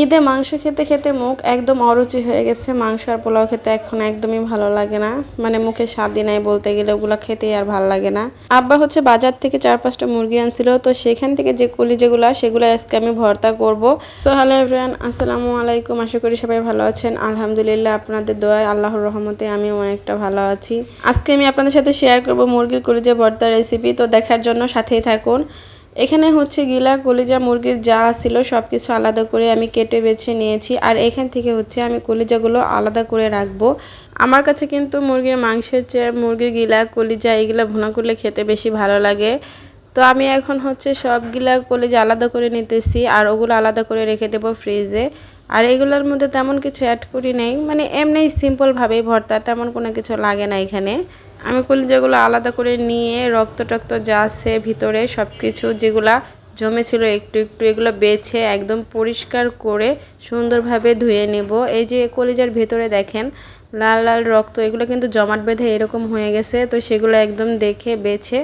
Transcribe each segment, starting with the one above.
ঈদে মাংস খেতে খেতে মুখ একদম অরুচি হয়ে গেছে। মাংস আর পোলাও খেতে এখন একদমই ভালো লাগে না। মানে মুখে স্বাদই নাই বলতে গেলে, ওগুলো খেতে আর ভালো লাগে না। আব্বা হচ্ছে বাজার থেকে চার পাঁচটা মুরগি আনছিল, তো সেখান থেকে যে কলি যেগুলো, সেগুলো আজকে আমি ভর্তা করব। সো হ্যালো এভরিয়ান আসসালামু আলাইকুম। আশা করি সবাই ভালো আছেন। আলহামদুলিল্লাহ আপনাদের দোয়ায় আল্লাহর রহমতে আমি অনেকটা ভালো আছি। আজকে আমি আপনাদের সাথে শেয়ার করব মুরগির কলিজা ভর্তা রেসিপি তো দেখার জন্য সাথেই থাকুন। এখানে হচ্ছে গিলা কলিজা মুরগির যা ছিল সব কিছু আলাদা করে আমি কেটে বেছে নিয়েছি। আর এখান থেকে হচ্ছে আমি কলিজাগুলো আলাদা করে রাখব। আমার কাছে কিন্তু মুরগির মাংসের চেয়ে মুরগির গিলা, কলিজা, এইগুলো ভুনা করলে খেতে বেশি ভালো লাগে। তো আমি এখন হচ্ছে সবগুলা কলিজা আলাদা করে নিতেছি আর ওগুলো আলাদা করে রেখে দেবো ফ্রিজে। আর এগুলোর মধ্যে তেমন কিছু অ্যাড করি নেই। মানে এমনি সিম্পলভাবেই ভর্তা, তেমন কোনো কিছু লাগে না এখানে। আমি কলিজাগুলো আলাদা করে নিয়ে রক্ত টক্ত যা আছে ভিতরে সব কিছু যেগুলা জমেছিল একটু একটু এগুলো বেছে একদম পরিষ্কার করে সুন্দরভাবে ধুয়ে নেব। এই যে কলিজার ভেতরে দেখেন লাল লাল রক্ত, এগুলো কিন্তু জমাট বেঁধে এরকম হয়ে গেছে। তো সেগুলো একদম দেখে, বেছে,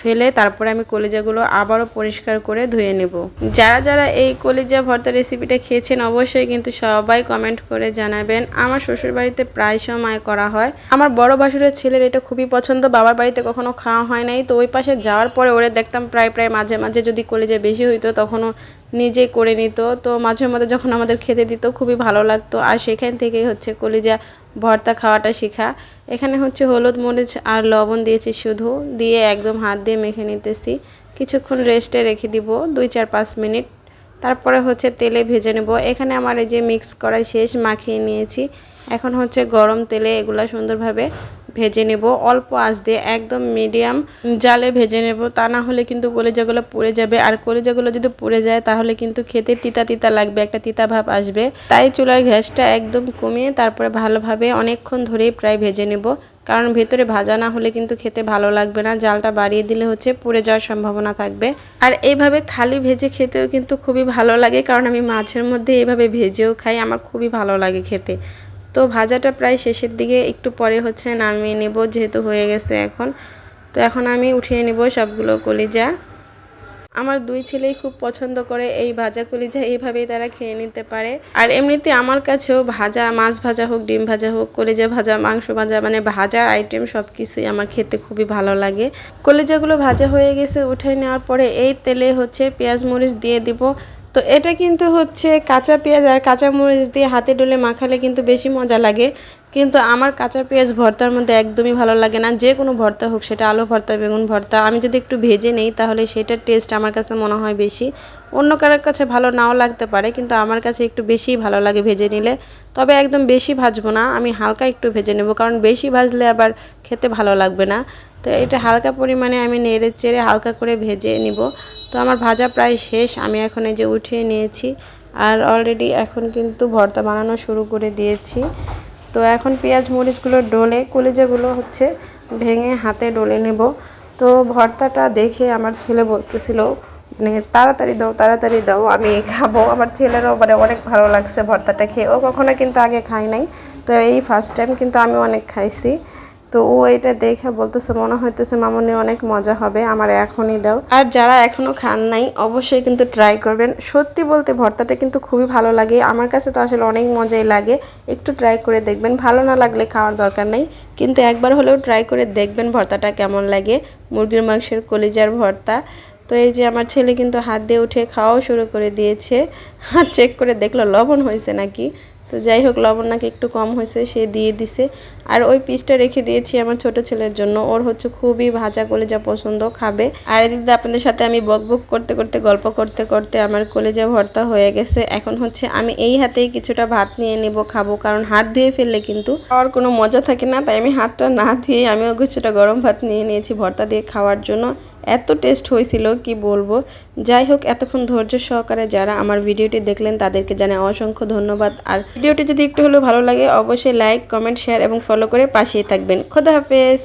ফেলে তারপরে আমি কলিজাগুলো আবারও পরিষ্কার করে ধুয়ে নেব। যারা যারা এই কলিজা ভর্তা রেসিপিটা খেয়েছেন অবশ্যই কিন্তু সবাই কমেন্ট করে জানাবেন। আমার শ্বশুর বাড়িতে প্রায় সময় করা হয়। আমার বড় বাসুরের ছেলের এটা খুবই পছন্দ। বাবার বাড়িতে কখনো খাওয়া হয় নাই। তো ওই পাশে যাওয়ার পরে ওরে দেখতাম প্রায় প্রায় মাঝে মাঝে যদি কলিজা বেশি হইতো তখনও নিজে করে নিত। তো মাঝে মাঝে যখন আমাদের খেতে দিত, খুবই ভালো লাগতো। আর সেখান থেকেই হচ্ছে কলিজা ভর্তা খাওয়াটা শেখা। এখানে হচ্ছে হলুদ, মরিচ আর লবণ দিয়েছি শুধু। দিয়ে একদম হাত দিয়ে মেখে নিতেছি। কিছুক্ষণ রেস্টে রেখে দিব, দুই চার পাঁচ মিনিট। তারপরে হচ্ছে তেলে ভেজে নেব। এখানে আমার এই যে মিক্স করাই শেষ, মাখিয়ে নিয়েছি। এখন হচ্ছে গরম তেলে এগুলা সুন্দরভাবে ভেজে নেব। অল্প আঁচ দিয়ে একদম মিডিয়াম জালে ভেজে নেব। তা না হলে কিন্তু কলেজাগুলো পুড়ে যাবে। আর কলেজাগুলো যদি পুড়ে যায়, তাহলে কিন্তু খেতে তিতা তিতা লাগবে, একটা তিতা ভাব আসবে। তাই চুলার গ্যাসটা একদম কমিয়ে তারপরে ভালোভাবে অনেকক্ষণ ধরেই প্রায় ভেজে নেব। কারণ ভেতরে ভাজা না হলে কিন্তু খেতে ভালো লাগবে না। জালটা বাড়িয়ে দিলে হচ্ছে পুড়ে যাওয়ার সম্ভাবনা থাকবে। আর এইভাবে খালি ভেজে খেতেও কিন্তু খুবই ভালো লাগে। কারণ আমি মাছের মধ্যে এইভাবে ভেজেও খাই। আমার খুবই ভালো লাগে খেতে। তো ভাজাটা প্রায় শেষের দিকে একটু পরে হচ্ছে নামিয়ে নেব, যেহেতু হয়ে গেছে এখন। তো এখন আমি উঠিয়ে নেব সবগুলো কলিজা। আমার দুই ছেলেই খুব পছন্দ করে এই ভাজা কলিজা, এইভাবেই তারা খেয়ে নিতে পারে। আর এমনিতে আমার কাছেও ভাজা, মাছ ভাজা হোক, ডিম ভাজা হোক, কলিজা ভাজা, মাংস ভাজা মানে ভাজা আইটেম সব কিছুই আমার খেতে খুবই ভালো লাগে। কলিজাগুলো ভাজা হয়ে গেছে, উঠে নেওয়ার পরে এই তেলে হচ্ছে পেঁয়াজ মরিচ দিয়ে দিব। তো এটা কিন্তু হচ্ছে কাঁচা পেঁয়াজ আর কাঁচা মরিচ দিয়ে হাতে ডলে মাখালে কিন্তু বেশি মজা লাগে। কিন্তু আমার কাঁচা পেঁয়াজ ভর্তার মধ্যে একদমই ভালো লাগে না। যে কোনো ভর্তা হোক, সেটা আলু ভর্তা, বেগুন ভর্তা, আমি যদি একটু ভেজে নেই, তাহলে সেটার টেস্ট আমার কাছে মনে হয় বেশি। অন্য কারোর কাছে ভালো নাও লাগতে পারে, কিন্তু আমার কাছে একটু বেশি ভালো লাগে ভেজে নিলে। তবে একদম বেশি ভাজবো না, আমি হালকা একটু ভেজে নেব, কারণ বেশি ভাজলে আবার খেতে ভালো লাগবে না। তো এটা হালকা পরিমাণে আমি নেড়ে চেড়ে হালকা করে ভেজে নিব। তো আমার ভাজা প্রায় শেষ, আমি এখন এই যে উঠিয়ে নিয়েছি। আর অলরেডি এখন কিন্তু ভর্তা বানানো শুরু করে দিয়েছি। তো এখন পেঁয়াজ, মরিচগুলো ডলে, কলিজাগুলো হচ্ছে ভেঙে হাতে ডলে নেব। তো ভর্তাটা দেখে আমার ছেলে বলতেছিল মানে তাড়াতাড়ি দাও তাড়াতাড়ি দাও, আমি খাব। আমার ছেলেরও মানে অনেক ভালো লাগছে ভর্তাটা খেয়ে। ও কখনো কিন্তু আগে খাই নাই। তো এই ফার্স্ট টাইম কিন্তু আমি অনেক খাইছি। তো ও এটা দেখে বলতেছে, মনে হইতেছে মামনি অনেক মজা হবে, আমার এখনই দাও। আর যারা এখনও খান নাই, অবশ্যই কিন্তু ট্রাই করবেন। সত্যি বলতে ভর্তাটা কিন্তু খুবই ভালো লাগে। আমার কাছে তো আসলে অনেক মজাই লাগে। একটু ট্রাই করে দেখবেন। ভালো না লাগলে খাওয়ার দরকার নেই। কিন্তু একবার হলেও ট্রাই করে দেখবেন ভর্তাটা কেমন লাগে। মুরগির মাংসের কলিজার ভর্তা। তো এই যে আমার ছেলে কিন্তু হাত দিয়ে উঠে খাওয়াও শুরু করে দিয়েছে। আর চেক করে দেখল, লবণ হয়েছে নাকি? তো যাই হোক, লবণ নাকি একটু কম হয়েছে, সে দিয়ে দিছে। আর ওই পিসটা রেখে দিয়েছি আমার ছোট ছেলের জন্য। ওর হচ্ছে খুবই ভাজা কলেজা পছন্দ, খাবে। আর এদিকে আপনাদের সাথে আমি বক বক করতে করতে, গল্প করতে করতে আমার কলেজা ভর্তা হয়ে গেছে। এখন হচ্ছে আমি এই হাতেই কিছুটা ভাত নিয়ে নেব, খাব। কারণ হাত ধুয়ে ফেললে কিন্তু আর কোনো মজা থাকে না। তাই আমি হাতটা না ধুয়ে আমিও কিছুটা গরম ভাত নিয়ে নিয়েছি ভর্তা দিয়ে খাওয়ার জন্য। এত টেস্ট হয়েছিল, কি বলব? যাই হোক, এতক্ষণ ধৈর্য সহকারে যারা আমার ভিডিওটি দেখলেন, তাদেরকে জানে অসংখ্য ধন্যবাদ। আর ভিডিওটি যদি একটু হলেও ভালো লাগে, অবশ্যই লাইক কমেন্ট শেয়ার এবং ফলো করে পাশেই থাকবেন। খোদা হাফেজ!